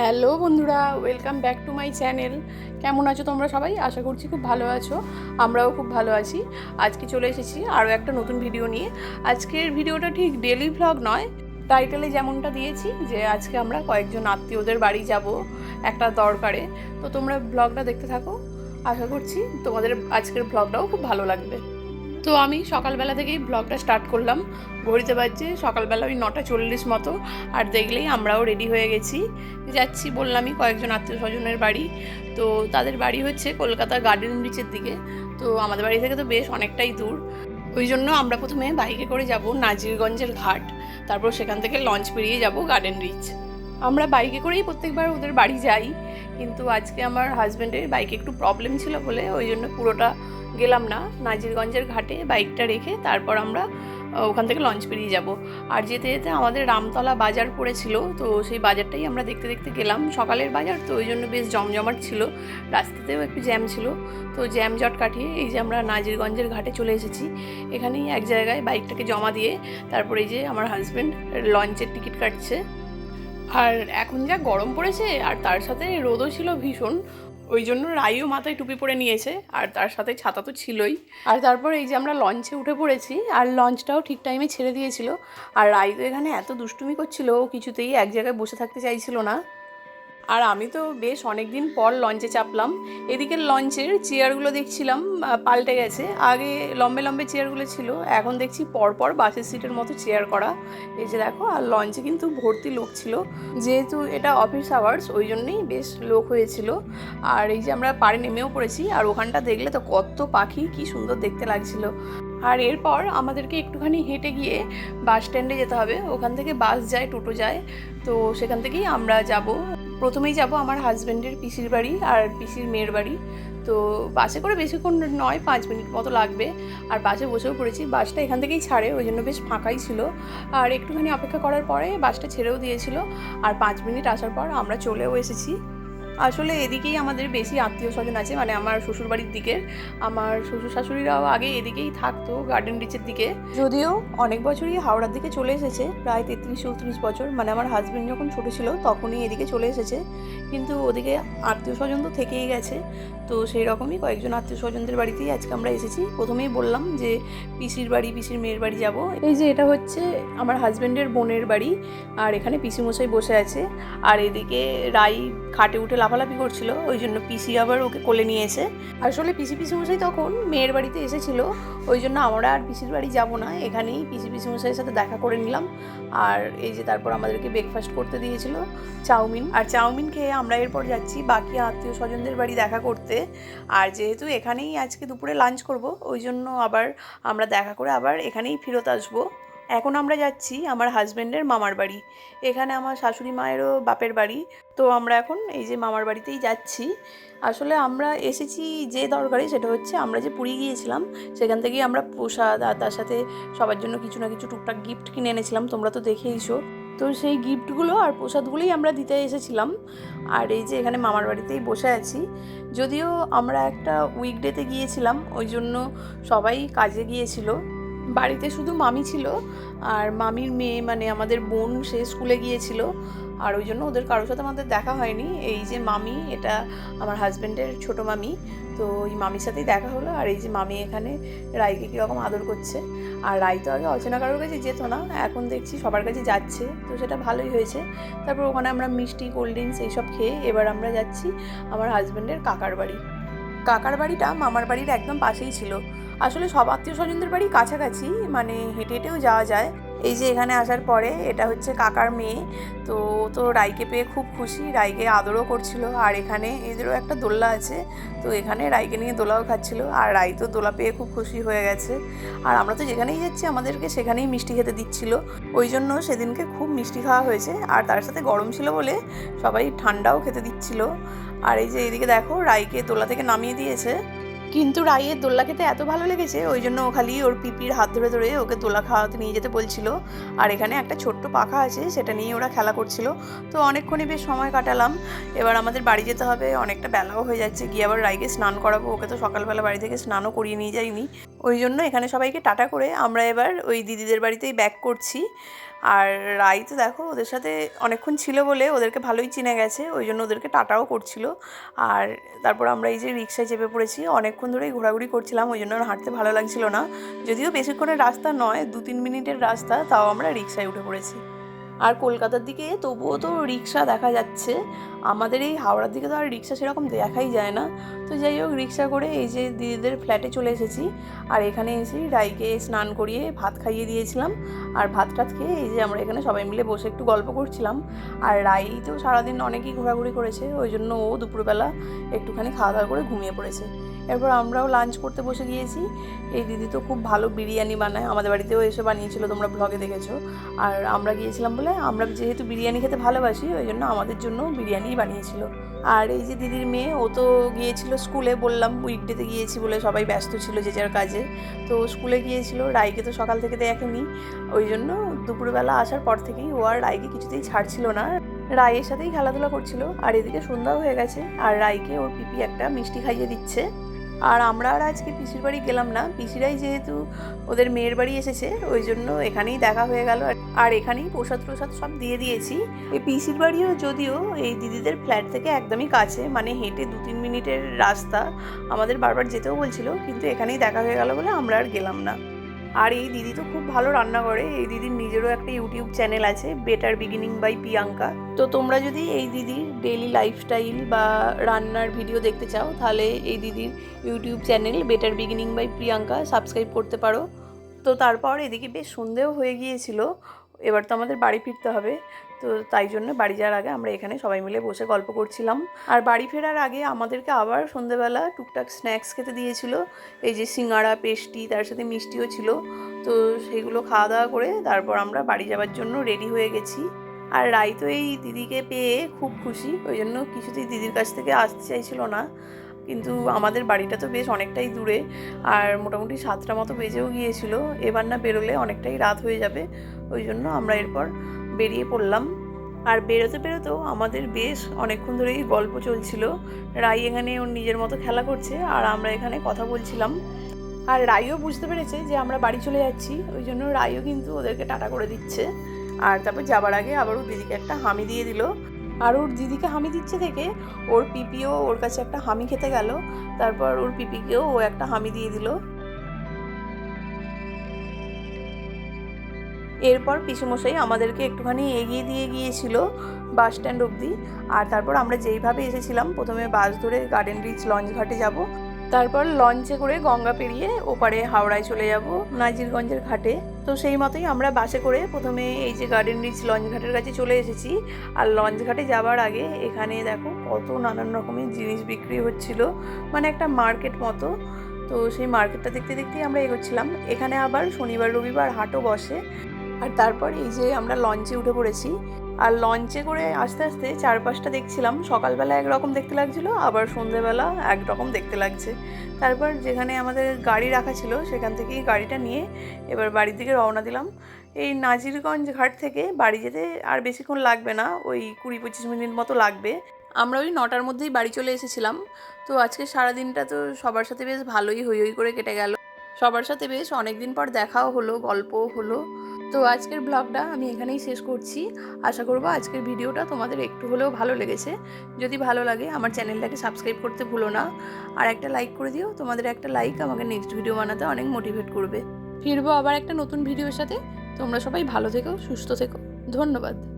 Hello বন্ধুরা welcome back to my channel কেমন আছো তোমরা সবাই? আশা করছি খুব ভালো আছো। আমরাও খুব ভালো আছি। আজকে চলে এসেছি আরও একটা নতুন ভিডিও নিয়ে। আজকের ভিডিওটা ঠিক ডেলি ভ্লগ নয়। টাইটেলে যেমনটা দিয়েছি যে আজকে আমরা কয়েকজন আত্মীয়দের বাড়ি যাব একটা দরকারে। তো তোমরা ব্লগটা দেখতে থাকো। আশা করছি তোমাদের আজকের ব্লগটাও খুব ভালো লাগবে। তো আমি সকালবেলা থেকেই ব্লগটা স্টার্ট করলাম। ঘড়িতে বাজছে সকালবেলা ওই নটা চল্লিশ মতো। আর দেখলেই আমরাও রেডি হয়ে গেছি। যাচ্ছি বললামই কয়েকজন আত্মীয় স্বজনের বাড়ি। তো তাদের বাড়ি হচ্ছে কলকাতা গার্ডেন ব্রিজের দিকে। তো আমাদের বাড়ি থেকে তো বেশ অনেকটাই দূর। ওই জন্য আমরা প্রথমে বাইকে করে যাব নাজিরগঞ্জের ঘাট। তারপর সেখান থেকে লঞ্চ পেরিয়ে যাব গার্ডেন ব্রিজ। আমরা বাইকে করেই প্রত্যেকবার ওদের বাড়ি যাই, কিন্তু আজকে আমার হাজব্যান্ডের বাইকে একটু প্রবলেম ছিল বলে ওই জন্য পুরোটা গেলাম না। নাজিরগঞ্জের ঘাটে বাইকটা রেখে তারপর আমরা ওখান থেকে লঞ্চ পেরিয়ে যাব। আর যেতে যেতে আমাদের রামতলা বাজার পড়েছিল, তো সেই বাজারটাই আমরা দেখতে দেখতে গেলাম। সকালের বাজার, তো ওই জন্য বেশ জমজমাট ছিল। রাস্তাতেও একটু জ্যাম ছিল। তো জ্যাম জট কাটিয়ে এই যে আমরা নাজিরগঞ্জের ঘাটে চলে এসেছি। এখানেই এক জায়গায় বাইকটাকে জমা দিয়ে তারপরে এই যে আমার হাজব্যান্ড লঞ্চের টিকিট কাটছে। আর এখন যা গরম পড়েছে, আর তার সাথে রোদও ছিল ভীষণ, ওই জন্য রাইও মাথায় টুপি পরে নিয়েছে, আর তার সাথে ছাতা তো ছিলই। আর তারপর এই যে আমরা লঞ্চে উঠে পড়েছি, আর লঞ্চটাও ঠিক টাইমে ছেড়ে দিয়েছিল। আর রাই তো এখানে এত দুষ্টুমি করছিল, ও কিছুতেই এক জায়গায় বসে থাকতে চাইছিল না। আর আমি তো বেশ অনেক দিন পর লঞ্চে চাপলাম। এদিকে লঞ্চের চেয়ারগুলো দেখছিলাম পাল্টে গেছে। আগে লম্বে লম্বে চেয়ারগুলো ছিল, এখন দেখছি পরপর বাসের সিটের মতো চেয়ার করা। এই যে দেখো, আর লঞ্চে কিন্তু ভর্তি লোক ছিল। যেহেতু এটা অফিস আওয়ার্স ওই জন্যই বেশ লোক হয়েছিল। আর এই যে আমরা পাড়ে নেমেও পড়েছি, আর ওখানটা দেখলে তো কত পাখি, কি সুন্দর দেখতে লাগছিল। আর এরপর আমাদেরকে একটুখানি হেঁটে গিয়ে বাস স্ট্যান্ডে যেতে হবে। ওখান থেকে বাস যায়, টোটো যায়। তো সেখান থেকেই আমরা যাব। প্রথমেই যাব আমার হাজব্যান্ডের পিসির বাড়ি আর পিসির মেয়ের বাড়ি। তো বাসে করে বেশিক্ষণ নয়, পাঁচ মিনিট মতো লাগবে। আর বাসে বসেও পড়েছি। বাসটা এখান থেকেই ছাড়ে, ওই জন্য বেশ ফাঁকাই ছিল। আর একটুখানি অপেক্ষা করার পরে বাসটা ছেড়েও দিয়েছিল। আর পাঁচ মিনিট আসার পর আমরা চলেও এসেছি। আসলে এদিকেই আমাদের বেশি আত্মীয় স্বজন আছে মানে আমার শ্বশুরবাড়ির দিকে। আমার শ্বশুর শাশুড়িরাও আগে এদিকেই থাকতো গার্ডেন রিচের দিকে। যদিও অনেক বছরই হাওড়ার দিকে চলে এসেছে, প্রায় তেত্রিশ, চৌত্রিশ বছর। মানে আমার হাজবেন্ড যখন ছোটো ছিল, তখনই এদিকে চলে এসেছে। কিন্তু ওদিকে আত্মীয় স্বজন তো থেকেই গেছে। তো সেই রকমই কয়েকজন আত্মীয় স্বজনদের বাড়িতেই আজকে আমরা এসেছি। প্রথমেই বললাম যে, পিসির বাড়ি, পিসির মেয়ের বাড়ি যাব। এই যে এটা হচ্ছে আমার হাজবেন্ডের বোনের বাড়ি, আর এখানে পিসি মশাই বসে আছে। আর এদিকে রাই খাটে উঠে লাফালাফি করছিল, ওই জন্য পিসি আবার ওকে কোলে নিয়েছে আসলে পিসি পিসি মশাই তখন মেয়ের বাড়িতে এসেছিল, ওই জন্য আমরা আর পিসির বাড়ি যাব না, এখানেই পিসি পিসি মশাইয়ের সাথে দেখা করে নিলাম। আর এই যে তারপর আমাদেরকে ব্রেকফাস্ট করতে দিয়েছিল, চাউমিন। আর চাউমিন খেয়ে আমরা এরপর যাচ্ছি বাকি আত্মীয় স্বজনদের বাড়ি দেখা করতে। আর যেহেতু এখানেই আজকে দুপুরে লাঞ্চ করব, ওই জন্য আবার আমরা দেখা করে আবার এখানেই ফেরত আসব। এখন আমরা যাচ্ছি আমার হাজব্যান্ডের মামার বাড়ি। এখানে আমার শাশুড়ি মায়েরও বাপের বাড়ি। তো আমরা এখন এই যে মামার বাড়িতেই যাচ্ছি। আসলে আমরা এসেছি যে দরকারে সেটা হচ্ছে আমরা যে পুরী গিয়েছিলাম, সেখান থেকেই আমরা প্রসাদ আর তার সাথে সবার জন্য কিছু না কিছু টুকটাক গিফট কিনে এনেছিলাম, তোমরা তো দেখেইছো। তো সেই গিফটগুলো আর প্রসাদগুলোই আমরা দিতে এসেছিলাম। আর এই যে এখানে মামার বাড়িতেই বসে আছি। যদিও আমরা একটা উইকডেতে গিয়েছিলাম, ওই জন্য সবাই কাজে গিয়েছিল। বাড়িতে শুধু মামি ছিল আর মামির মেয়ে মানে আমাদের বোন, সে স্কুলে গিয়েছিল। আর ওই জন্য ওদের কারোর সাথে আমাদের দেখা হয়নি। এই যে মামি, এটা আমার হাজব্যান্ডের ছোট মামি। তো এই মামির সাথেই দেখা হলো আর এই যে মামি এখানে রাইকে কীরকম আদর করছে। আর রাই তো আগে অচেনা কারোর কাছে যেত না, এখন দেখছি সবার কাছে যাচ্ছে। তো সেটা ভালোই হয়েছে। তারপর ওখানে আমরা মিষ্টি, কোল্ড ড্রিঙ্কস এইসব খেয়ে এবার আমরা যাচ্ছি আমার হাজব্যান্ডের কাকার বাড়ি। কাকার বাড়িটা মামার বাড়ির একদম পাশেই ছিল। আসলে সব আত্মীয় স্বজনদের বাড়ি কাছাকাছি মানে হেঁটে হেঁটেও যাওয়া যায়। এই যে এখানে আসার পরে এটা হচ্ছে কাকার মেয়ে, তো তো রাইকে পেয়ে খুব খুশি, রাইকে আদরও করছিল। আর এখানে এদেরও একটা দোল্লা আছে, তো এখানে রাইকে নিয়ে দোলাও খাচ্ছিল। আর রাই তো দোলা পেয়ে খুব খুশি হয়ে গেছে। আর আমরা তো যেখানেই যাচ্ছি আমাদেরকে সেখানেই মিষ্টি খেতে দিচ্ছিল। ওই জন্য সেদিনকে খুব মিষ্টি খাওয়া হয়েছে। আর তার সাথে গরম ছিল বলে সবাই ঠান্ডাও খেতে দিচ্ছিল। আর এই যে এদিকে দেখো, রাইকে দোলা থেকে নামিয়ে দিয়েছে। কিন্তু রাইয়ের দোল্লা খেতে এত ভালো লেগেছে, ওই জন্য ও খালি ওর পিপির হাত ধরে ধরে ওকে দোলা খাওয়াতে নিয়ে যেতে বলছিল। আর এখানে একটা ছোট্ট পাখা আছে, সেটা নিয়ে ওরা খেলা করছিল। তো অনেকক্ষণই বেশ সময় কাটালাম। এবার আমাদের বাড়ি যেতে হবে, অনেকটা বেলাও হয়ে যাচ্ছে। গিয়ে আবার রাইকে স্নান করাবো, ওকে তো সকালবেলা বাড়ি থেকে স্নানও করিয়ে নিয়ে যাইনি। ওই জন্য এখানে সবাইকে টাটা করে আমরা এবার ওই দিদিদের বাড়িতেই ব্যাক করছি। আর রাই তো দেখো ওদের সাথে অনেকক্ষণ ছিল বলে ওদেরকে ভালোই চিনে গেছে, ওই জন্য ওদেরকে টাটাও করছিল। আর তারপর আমরা এই যে রিক্সায় চেপে পড়েছি, অনেকক্ষণ ধরেই ঘোরাঘুরি করছিলাম, ওই জন্য হাঁটতে ভালো লাগছিল না। যদিও বেশিক্ষণের রাস্তা নয় দু তিন মিনিটের রাস্তা, তাও আমরা রিক্সায় উঠে পড়েছি। আর কলকাতার দিকে তবুও তো রিক্সা দেখা যাচ্ছে। আমাদের এই হাওড়ার দিকে তো আর রিক্সা সেরকম দেখাই যায় না। তো যাই হোক, রিক্সা করে এই যে দিদিদের ফ্ল্যাটে চলে এসেছি। আর এখানে এসে রাইকে স্নান করিয়ে ভাত খাইয়ে দিয়েছিলাম। আর ভাত টাত খেয়ে এই যে আমরা এখানে সবাই মিলে বসে একটু গল্প করছিলাম। আর রাই তো সারাদিন অনেকই ঘোরাঘুরি করেছে, ওই জন্য ও দুপুরবেলা একটুখানি খাওয়া দাওয়া করে ঘুমিয়ে পড়েছে। এরপর আমরাও লাঞ্চ করতে বসে গিয়েছি। এই দিদি তো খুব ভালো বিরিয়ানি বানায়, আমাদের বাড়িতেও এসে বানিয়েছিল, তোমরা ব্লগে দেখেছ। আর আমরা গিয়েছিলাম বলে আমরা যেহেতু বিরিয়ানি খেতে ভালোবাসি, ওই জন্য আমাদের জন্য বিরিয়ানিই বানিয়েছিল। আর এই যে দিদির মেয়ে, ও তো গিয়েছিল স্কুলে, বললাম উইকডেতে গিয়েছি বলে সবাই ব্যস্ত ছিল যে যার কাজে। তো স্কুলে গিয়েছিল, রাইকে তো সকাল থেকে দেখেনি। ওই জন্য দুপুরবেলা আসার পর থেকেই ও আর রাইকে কিছুতেই ছাড়ছিল না। রায়ের সাথেই খেলাধুলা করছিল। আর এদিকে সন্ধ্যাও হয়ে গেছে, আর রাইকে ওর পিপি একটা মিষ্টি খাইয়ে দিচ্ছে। আর আমরা আর আজকে পিসির বাড়ি গেলাম না। পিসিরাই যেহেতু ওদের মেয়ের বাড়ি এসেছে, ওই জন্য এখানেই দেখা হয়ে গেল। আর এখানেই প্রসাদ প্রসাদ সব দিয়ে দিয়েছি। এই পিসির বাড়িও যদিও এই দিদিদের ফ্ল্যাট থেকে একদমই কাছে মানে হেঁটে দু তিন মিনিটের রাস্তা। আমাদের বারবার যেতেও বলছিল, কিন্তু এখানেই দেখা হয়ে গেল বলে আমরা আর গেলাম না। আর এই দিদি তো খুব ভালো রান্না করে। এই দিদির নিজেরও একটা ইউটিউব চ্যানেল আছে বেটার বিগিনিং বাই প্রিয়াঙ্কা তো তোমরা যদি এই দিদির ডেলি লাইফস্টাইল বা রান্নার ভিডিও দেখতে চাও, তাহলে এই দিদির YouTube channel better beginning by Priyanka subscribe করতে পারো। তো তারপর এদিকে বেশ সন্ধেও হয়ে গিয়েছিল, এবার তো আমাদের বাড়ি ফিরতে হবে। তো তাই জন্য বাড়ি যাওয়ার আগে আমরা এখানে সবাই মিলে বসে গল্প করছিলাম। আর বাড়ি ফেরার আগে আমাদেরকে আবার সন্ধেবেলা টুকটাক স্ন্যাক্স খেতে দিয়েছিল। এই যে সিঙ্গাড়া, পেস্টি, তার সাথে মিষ্টিও ছিল। তো সেগুলো খাওয়া দাওয়া করে তারপর আমরা বাড়ি যাওয়ার জন্য রেডি হয়ে গেছি। আর রাই তো এই দিদিকে পেয়ে খুব খুশি। ওই জন্য কিছুতেই দিদির কাছ থেকে আসতে চাইছিল না। কিন্তু আমাদের বাড়িটা তো বেশ অনেকটাই দূরে। আর মোটামুটি সাতটা মতো বেজেও গিয়েছিল। এবার না বেরোলে অনেকটাই রাত হয়ে যাবে। ওই জন্য আমরা এরপর বেরিয়ে পড়লাম। আর বেরোতে বেরোতেও আমাদের বেশ অনেকক্ষণ ধরেই গল্প চলছিল। রাই এখানে ওর নিজের মতো খেলা করছে আর আমরা এখানে কথা বলছিলাম। আর রাইও বুঝতে পেরেছে যে আমরা বাড়ি চলে যাচ্ছি, ওই জন্য রাইও কিন্তু ওদেরকে টাটা করে দিচ্ছে। আর তারপর যাবার আগে আবার ওর দিদিকে একটা হামি দিয়ে দিল। আর ওর দিদিকে হামি দিচ্ছে থেকে ওর পিপিও ওর কাছে একটা হামি খেতে গেল। তারপর ওর পিপিকেও ও একটা হামি দিয়ে দিল। এরপর পিসুমশাই আমাদেরকে একটুখানি এগিয়ে দিয়ে গিয়েছিল বাস স্ট্যান্ড অবধি। আর তারপর আমরা যেইভাবে এসেছিলাম, প্রথমে বাস ধরে গার্ডেন রিচ লঞ্চ ঘাটে যাব। তারপর লঞ্চে করে গঙ্গা পেরিয়ে ওপারে হাওড়ায় চলে যাব নাজিরগঞ্জের ঘাটে। তো সেই মতোই আমরা বাসে করে প্রথমে এই যে গার্ডেন রিচ লঞ্চ ঘাটের কাছে চলে এসেছি। আর লঞ্চ ঘাটে যাওয়ার আগে এখানে দেখো কত নানান রকমের জিনিস বিক্রি হচ্ছিল। মানে একটা মার্কেট মতো। তো সেই মার্কেটটা দেখতে দেখতেই আমরা এগোচ্ছিলাম। এখানে আবার শনিবার, রবিবার হাটও বসে। আর তারপর এই যে আমরা লঞ্চে উঠে পড়েছি, আর লঞ্চে করে আস্তে আস্তে চারপাশটা দেখছিলাম। সকালবেলা একরকম দেখতে লাগছিল, আবার সন্ধেবেলা একরকম দেখতে লাগছে। তারপর যেখানে আমাদের গাড়ি রাখা ছিল, সেখান থেকেই গাড়িটা নিয়ে এবার বাড়ির দিকে রওনা দিলাম। এই নাজিরগঞ্জ ঘাট থেকে বাড়ি যেতে আর বেশিক্ষণ লাগবে না, ওই কুড়ি পঁচিশ মিনিট মতো লাগবে। আমরা ওই নটার মধ্যেই বাড়ি চলে এসেছিলাম। তো আজকে সারাদিনটা তো সবার সাথে বেশ ভালোই হই হই করে কেটে গেল। সবার সাথে বেশ অনেকদিন পর দেখাও হলো, গল্পও হলো। তো আজকের ব্লগটা আমি এখানেই শেষ করছি। আশা করব আজকের ভিডিওটা তোমাদের একটু হলেও ভালো লেগেছে। যদি ভালো লাগে আমার চ্যানেলটাকে সাবস্ক্রাইব করতে ভুলো না। আর একটা লাইক করে দিও, তোমাদের একটা লাইক আমাকে নেক্সট ভিডিও বানাতে অনেক মোটিভেট করবে। ফিরবো আবার একটা নতুন ভিডিওর সাথে। তোমরা সবাই ভালো থেকো, সুস্থ থেকো। ধন্যবাদ।